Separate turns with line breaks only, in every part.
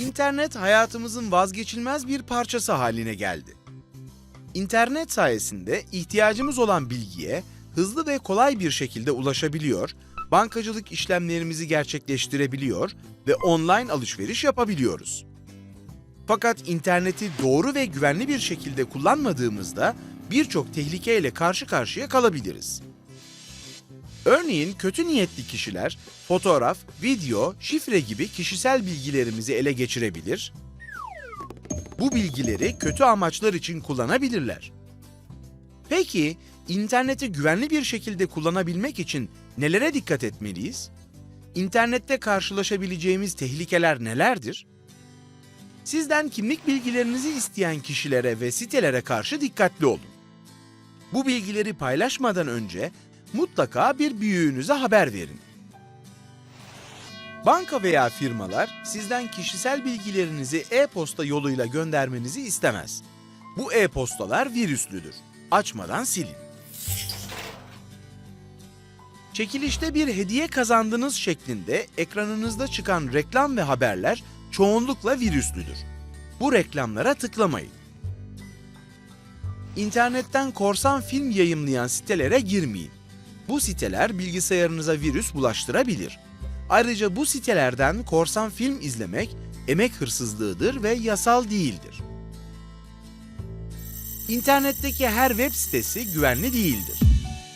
İnternet hayatımızın vazgeçilmez bir parçası haline geldi. İnternet sayesinde ihtiyacımız olan bilgiye hızlı ve kolay bir şekilde ulaşabiliyor, bankacılık işlemlerimizi gerçekleştirebiliyor ve online alışveriş yapabiliyoruz. Fakat interneti doğru ve güvenli bir şekilde kullanmadığımızda birçok tehlikeyle karşı karşıya kalabiliriz. Örneğin kötü niyetli kişiler fotoğraf, video, şifre gibi kişisel bilgilerimizi ele geçirebilir. Bu bilgileri kötü amaçlar için kullanabilirler. Peki, interneti güvenli bir şekilde kullanabilmek için nelere dikkat etmeliyiz? İnternette karşılaşabileceğimiz tehlikeler nelerdir? Sizden kimlik bilgilerinizi isteyen kişilere ve sitelere karşı dikkatli olun. Bu bilgileri paylaşmadan önce mutlaka bir büyüğünüze haber verin. Banka veya firmalar sizden kişisel bilgilerinizi e-posta yoluyla göndermenizi istemez. Bu e-postalar virüslüdür. Açmadan silin. Çekilişte bir hediye kazandınız şeklinde ekranınızda çıkan reklam ve haberler çoğunlukla virüslüdür. Bu reklamlara tıklamayın. İnternetten korsan film yayımlayan sitelere girmeyin. Bu siteler bilgisayarınıza virüs bulaştırabilir. Ayrıca bu sitelerden korsan film izlemek emek hırsızlığıdır ve yasal değildir. İnternetteki her web sitesi güvenli değildir.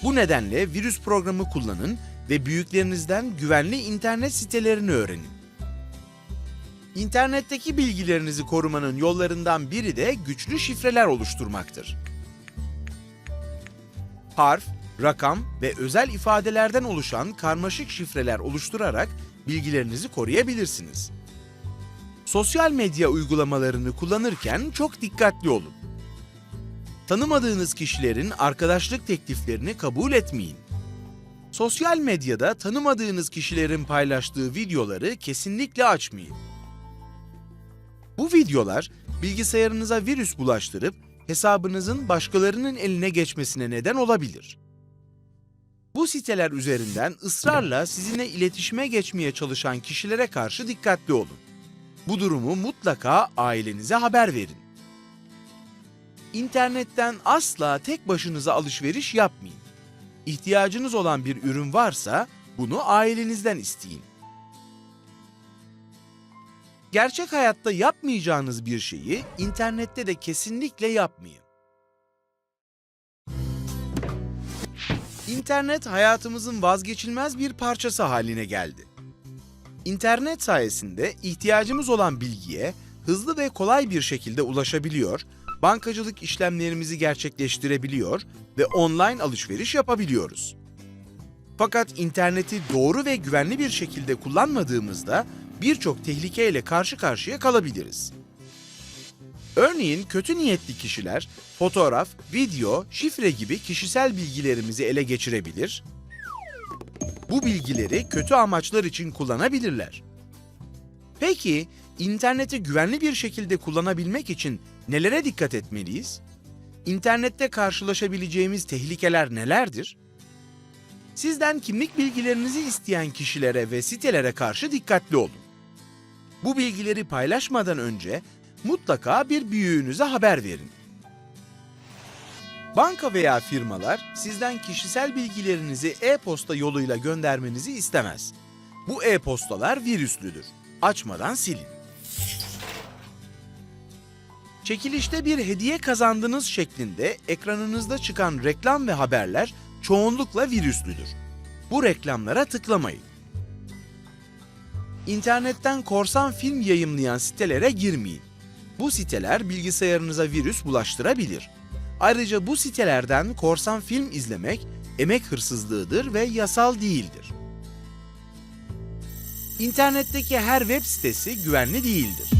Bu nedenle virüs programı kullanın ve büyüklerinizden güvenli internet sitelerini öğrenin. İnternetteki bilgilerinizi korumanın yollarından biri de güçlü şifreler oluşturmaktır. Harf, rakam ve özel ifadelerden oluşan karmaşık şifreler oluşturarak bilgilerinizi koruyabilirsiniz. Sosyal medya uygulamalarını kullanırken çok dikkatli olun. Tanımadığınız kişilerin arkadaşlık tekliflerini kabul etmeyin. Sosyal medyada tanımadığınız kişilerin paylaştığı videoları kesinlikle açmayın. Bu videolar bilgisayarınıza virüs bulaştırıp hesabınızın başkalarının eline geçmesine neden olabilir. Bu siteler üzerinden ısrarla sizinle iletişime geçmeye çalışan kişilere karşı dikkatli olun. Bu durumu mutlaka ailenize haber verin. İnternetten asla tek başınıza alışveriş yapmayın. İhtiyacınız olan bir ürün varsa bunu ailenizden isteyin. Gerçek hayatta yapmayacağınız bir şeyi internette de kesinlikle yapmayın. İnternet hayatımızın vazgeçilmez bir parçası haline geldi. İnternet sayesinde ihtiyacımız olan bilgiye hızlı ve kolay bir şekilde ulaşabiliyor, bankacılık işlemlerimizi gerçekleştirebiliyor ve online alışveriş yapabiliyoruz. Fakat interneti doğru ve güvenli bir şekilde kullanmadığımızda birçok tehlikeyle karşı karşıya kalabiliriz. Örneğin kötü niyetli kişiler fotoğraf, video, şifre gibi kişisel bilgilerimizi ele geçirebilir. Bu bilgileri kötü amaçlar için kullanabilirler. Peki, interneti güvenli bir şekilde kullanabilmek için nelere dikkat etmeliyiz? İnternette karşılaşabileceğimiz tehlikeler nelerdir? Sizden kimlik bilgilerinizi isteyen kişilere ve sitelere karşı dikkatli olun. Bu bilgileri paylaşmadan önce mutlaka bir büyüğünüze haber verin. Banka veya firmalar sizden kişisel bilgilerinizi e-posta yoluyla göndermenizi istemez. Bu e-postalar virüslüdür. Açmadan silin. Çekilişte bir hediye kazandınız şeklinde ekranınızda çıkan reklam ve haberler çoğunlukla virüslüdür. Bu reklamlara tıklamayın. İnternetten korsan film yayımlayan sitelere girmeyin. Bu siteler bilgisayarınıza virüs bulaştırabilir. Ayrıca bu sitelerden korsan film izlemek emek hırsızlığıdır ve yasal değildir. İnternetteki her web sitesi güvenli değildir.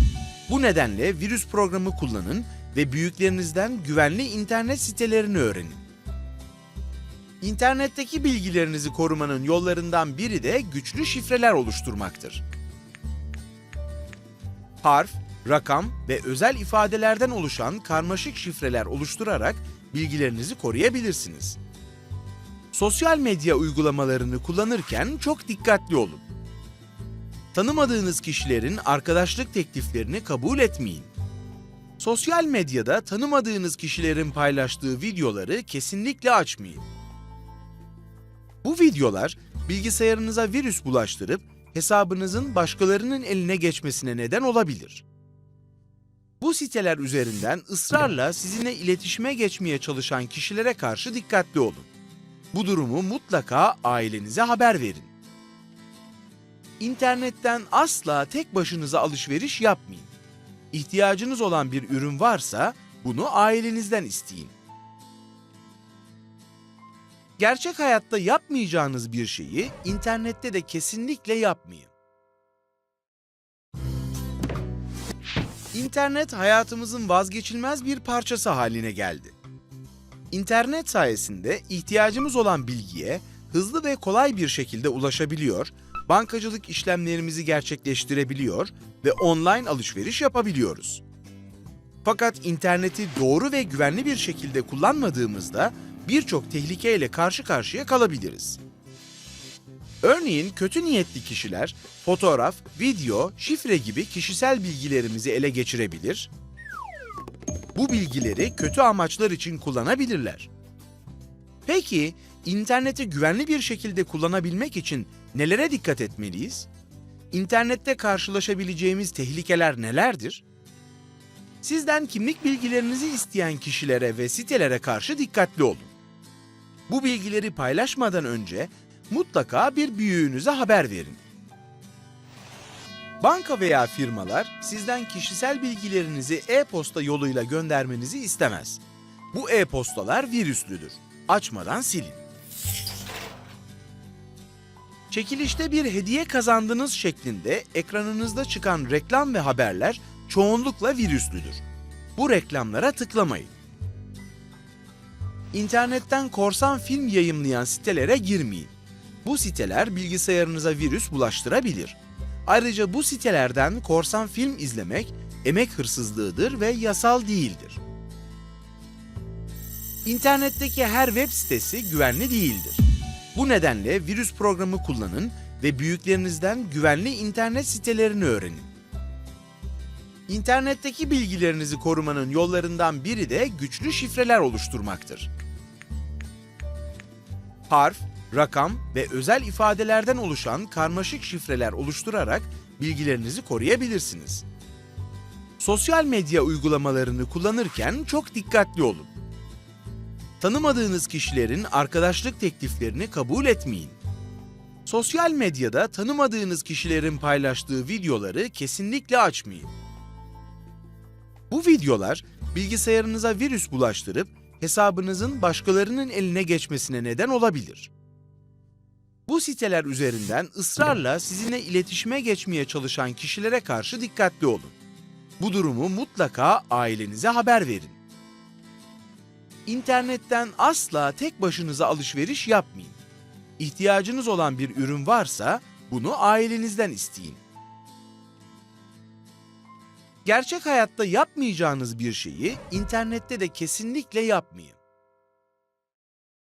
Bu nedenle virüs programı kullanın ve büyüklerinizden güvenli internet sitelerini öğrenin. İnternetteki bilgilerinizi korumanın yollarından biri de güçlü şifreler oluşturmaktır. Harf, rakam ve özel ifadelerden oluşan karmaşık şifreler oluşturarak bilgilerinizi koruyabilirsiniz. Sosyal medya uygulamalarını kullanırken çok dikkatli olun. Tanımadığınız kişilerin arkadaşlık tekliflerini kabul etmeyin. Sosyal medyada tanımadığınız kişilerin paylaştığı videoları kesinlikle açmayın. Bu videolar bilgisayarınıza virüs bulaştırıp hesabınızın başkalarının eline geçmesine neden olabilir. Bu siteler üzerinden ısrarla sizinle iletişime geçmeye çalışan kişilere karşı dikkatli olun. Bu durumu mutlaka ailenize haber verin. İnternetten asla tek başınıza alışveriş yapmayın. İhtiyacınız olan bir ürün varsa bunu ailenizden isteyin. Gerçek hayatta yapmayacağınız bir şeyi internette de kesinlikle yapmayın. İnternet hayatımızın vazgeçilmez bir parçası haline geldi. İnternet sayesinde ihtiyacımız olan bilgiye hızlı ve kolay bir şekilde ulaşabiliyor, bankacılık işlemlerimizi gerçekleştirebiliyor ve online alışveriş yapabiliyoruz. Fakat interneti doğru ve güvenli bir şekilde kullanmadığımızda birçok tehlikeyle karşı karşıya kalabiliriz. Örneğin kötü niyetli kişiler fotoğraf, video, şifre gibi kişisel bilgilerimizi ele geçirebilir, bu bilgileri kötü amaçlar için kullanabilirler. Peki, interneti güvenli bir şekilde kullanabilmek için nelere dikkat etmeliyiz? İnternette karşılaşabileceğimiz tehlikeler nelerdir? Sizden kimlik bilgilerinizi isteyen kişilere ve sitelere karşı dikkatli olun. Bu bilgileri paylaşmadan önce mutlaka bir büyüğünüze haber verin. Banka veya firmalar sizden kişisel bilgilerinizi e-posta yoluyla göndermenizi istemez. Bu e-postalar virüslüdür. Açmadan silin. Çekilişte bir hediye kazandınız şeklinde ekranınızda çıkan reklam ve haberler çoğunlukla virüslüdür. Bu reklamlara tıklamayın. İnternetten korsan film yayımlayan sitelere girmeyin. Bu siteler bilgisayarınıza virüs bulaştırabilir. Ayrıca bu sitelerden korsan film izlemek emek hırsızlığıdır ve yasal değildir. İnternetteki her web sitesi güvenli değildir. Bu nedenle virüs programı kullanın ve büyüklerinizden güvenli internet sitelerini öğrenin. İnternetteki bilgilerinizi korumanın yollarından biri de güçlü şifreler oluşturmaktır. Harf, rakam ve özel ifadelerden oluşan karmaşık şifreler oluşturarak bilgilerinizi koruyabilirsiniz. Sosyal medya uygulamalarını kullanırken çok dikkatli olun. Tanımadığınız kişilerin arkadaşlık tekliflerini kabul etmeyin. Sosyal medyada tanımadığınız kişilerin paylaştığı videoları kesinlikle açmayın. Bu videolar bilgisayarınıza virüs bulaştırıp hesabınızın başkalarının eline geçmesine neden olabilir. Bu siteler üzerinden ısrarla sizinle iletişime geçmeye çalışan kişilere karşı dikkatli olun. Bu durumu mutlaka ailenize haber verin. İnternetten asla tek başınıza alışveriş yapmayın. İhtiyacınız olan bir ürün varsa bunu ailenizden isteyin. Gerçek hayatta yapmayacağınız bir şeyi internette de kesinlikle yapmayın.